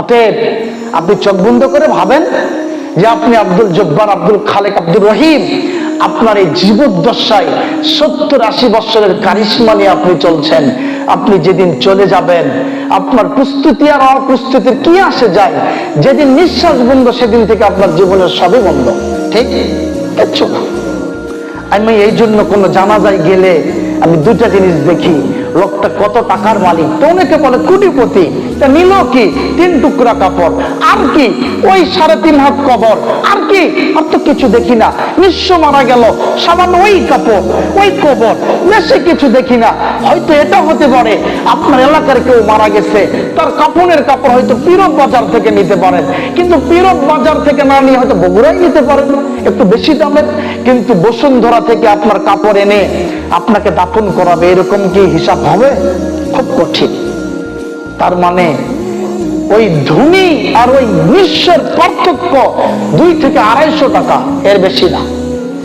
অতএব আপনি চোখ বন্ধ করে ভাবেন যে আপনি আব্দুল জব্বার, আব্দুল খালেক আব্দুল রহিম, আপনার এই জীবদ্দশায় সত্তর আশি বছরের কারিশমা নিয়ে আপনি চলছেন। আপনি যেদিন চলে যাবেন, আপনার প্রস্তুতি আর অপ্রস্তুতির কি আসে যায়, যেদিন নিঃশ্বাস বন্ধ, সেদিন থেকে আপনার জীবনের সবই বন্ধ। ঠিক? আমি এই জন্য কোনো জানাজায় গেলে আমি দুটা জিনিস দেখি। লোকটা কত টাকার মালিক? তো অনেকে বলে কোটিপতি। তা নিল কি? তিন টুকরা কাপড়। আর কি? ওই সাড়ে তিন হাত কবর। আর কি? আর তো কিছু দেখি না। নিঃস্ব মারা গেল। সামান্য ওই কাপড়, ওই কবর। বেশি কিছু দেখি না। হয়তো এটা হতে পারে। আপনার এলাকার কেউ মারা গেছে। তার কাপড়ের কাপড় হয়তো পীরব বাজার থেকে নিতে পারেন। কিন্তু পীরব বাজার থেকে না নিয়ে হয়তো বগুড়াই নিতে পারেন। একটু বেশি দামের। কিন্তু বসুন্ধরা থেকে আপনার কাপড় এনে আপনাকে দাফন করাবে, এরকম কি হিসাব হবে? খুব কঠিন। তার মানে ওই ধনী আর ওই নিঃস্বের পার্থক্য দুই থেকে আড়াইশো টাকা, এর বেশি না।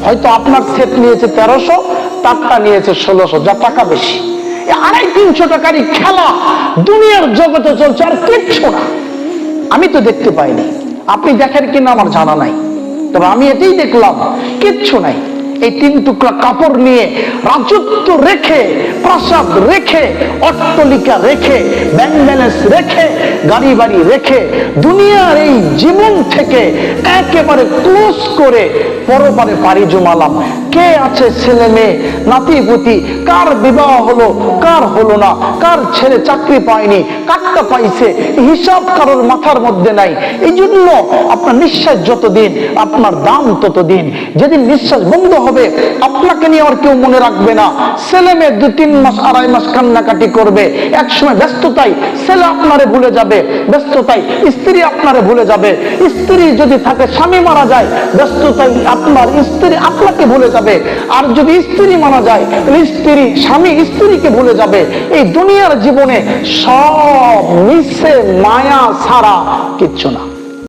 হয়তো আপনার সেট নিয়েছে তেরোশো, তারটা নিয়েছে ষোলোশো, যা টাকা বেশি। আড়াই তিনশো টাকারই খেলা দুনিয়ার জগতে চলছে আর কিচ্ছু না। আমি তো দেখতে পাইনি। আপনি দেখেন কিনা আমার জানা নাই। তবে আমি এটাই দেখলাম, কিচ্ছু নাই। এই তিন টুকরা কাপড় নিয়ে রাজত্ব রেখে, প্রাসাদ রেখে, অট্টলিকা রেখে ব্যাংক ব্যালেন্স রেখে গাড়ি বাড়ি রেখে, দুনিয়ার এই জীবন থেকে একেবারে ক্লোজ করে পরপারে পাড়ি জমালাম। কে আছে ছেলে মেয়ে? নাতি পুতি কার বিবাহ হলো, কার হলো না? কার ছেলে চাকরি পায়নি, কারটা পাইছে? হিসাব কারোর মাথার মধ্যে নাই। এই জন্য আপনার নিঃশ্বাস যতদিন, আপনার দাম ততদিন। যেদিন নিঃশ্বাস বন্ধ হবে, আপনাকে নিয়ে আর কেউ মনে রাখবে না। ছেলে মেয়ে দু তিন মাস, আড়াই মাস কান্নাকাটি করবে। একসময় ব্যস্ততাই ছেলে আপনারে ভুলে যাবে। ব্যস্ততাই স্ত্রী আপনারে ভুলে যাবে। স্ত্রী যদি থাকে, স্বামী মারা যায় ব্যস্ততাই আপনার স্ত্রী আপনাকে ভুলে যাবে। আর যদি স্ত্রী মানা যায়, তাহলে স্ত্রী, স্বামী স্ত্রীকে ভুলে যাবে। এই দুনিয়ার জীবনে সব মিশে মায়া ছাড়া কিচ্ছু না।